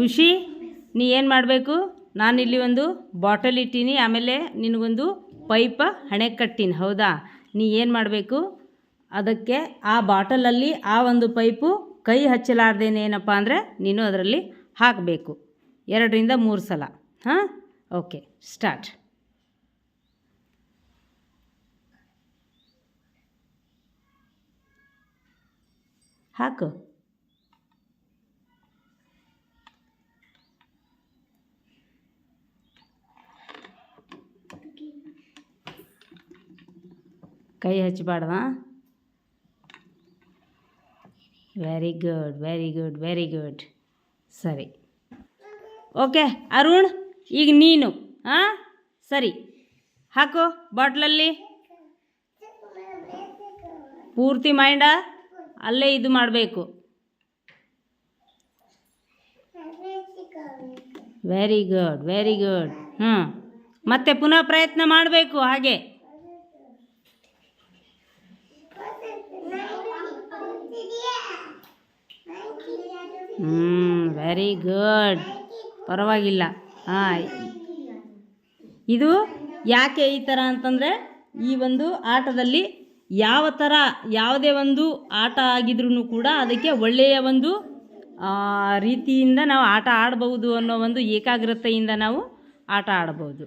ಖುಷಿ, ನೀ ಏನು ಮಾಡಬೇಕು? ನಾನಿಲ್ಲಿ ಒಂದು ಬಾಟಲ್ ಇಟ್ಟೀನಿ, ಆಮೇಲೆ ನಿನಗೊಂದು ಪೈಪ ಹಣೆ ಕಟ್ಟೀನಿ, ಹೌದಾ? ನೀ ಏನು ಮಾಡಬೇಕು? ಅದಕ್ಕೆ ಆ ಬಾಟಲಲ್ಲಿ ಆ ಒಂದು ಪೈಪು ಕೈ ಹಚ್ಚಲಾರ್ದೇನೆ ಏನಪ್ಪ ಅಂದರೆ ನೀನು ಅದರಲ್ಲಿ ಹಾಕಬೇಕು. ಎರಡರಿಂದ ಮೂರು ಸಲ, ಹಾಂ? Okay, start. ಹಾಕು. ಕೈ ಹಚ್ಚಬಾರ್ದ very good very good very good ಸರಿ. ಓಕೆ ಅರುಣ್, ಈಗ ನೀನು ಹಾಂ ಸರಿ. ಹಾಕು, ಬಾಟ್ಲಲ್ಲಿ. ಪೂರ್ತಿ ಮೈಂಡ, ಅಲ್ಲೇ ಇದು ಮಾಡಬೇಕು. ವೆರಿ ಗುಡ್ ವೆರಿ ಗುಡ್ ಹ್ಞೂ ಮತ್ತೆ ಪುನಃ ಪ್ರಯತ್ನ ಮಾಡಬೇಕು, ಹಾಗೆ. ಹ್ಞೂ ವೆರಿ ಗುಡ್ ಪರವಾಗಿಲ್ಲ. ಹಾಂ ಇದು ಯಾಕೆ ಈ ಥರ ಅಂತಂದರೆ ಈ ಒಂದು ಆಟದಲ್ಲಿ ಯಾವ ಥರ ಯಾವುದೇ ಒಂದು ಆಟ ಆಗಿದ್ರೂ ಕೂಡ ಅದಕ್ಕೆ ಒಳ್ಳೆಯ ಒಂದು ರೀತಿಯಿಂದ ನಾವು ಆಟ ಆಡಬಹುದು ಅನ್ನೋ ಒಂದು ಏಕಾಗ್ರತೆಯಿಂದ ನಾವು ಆಟ ಆಡ್ಬೋದು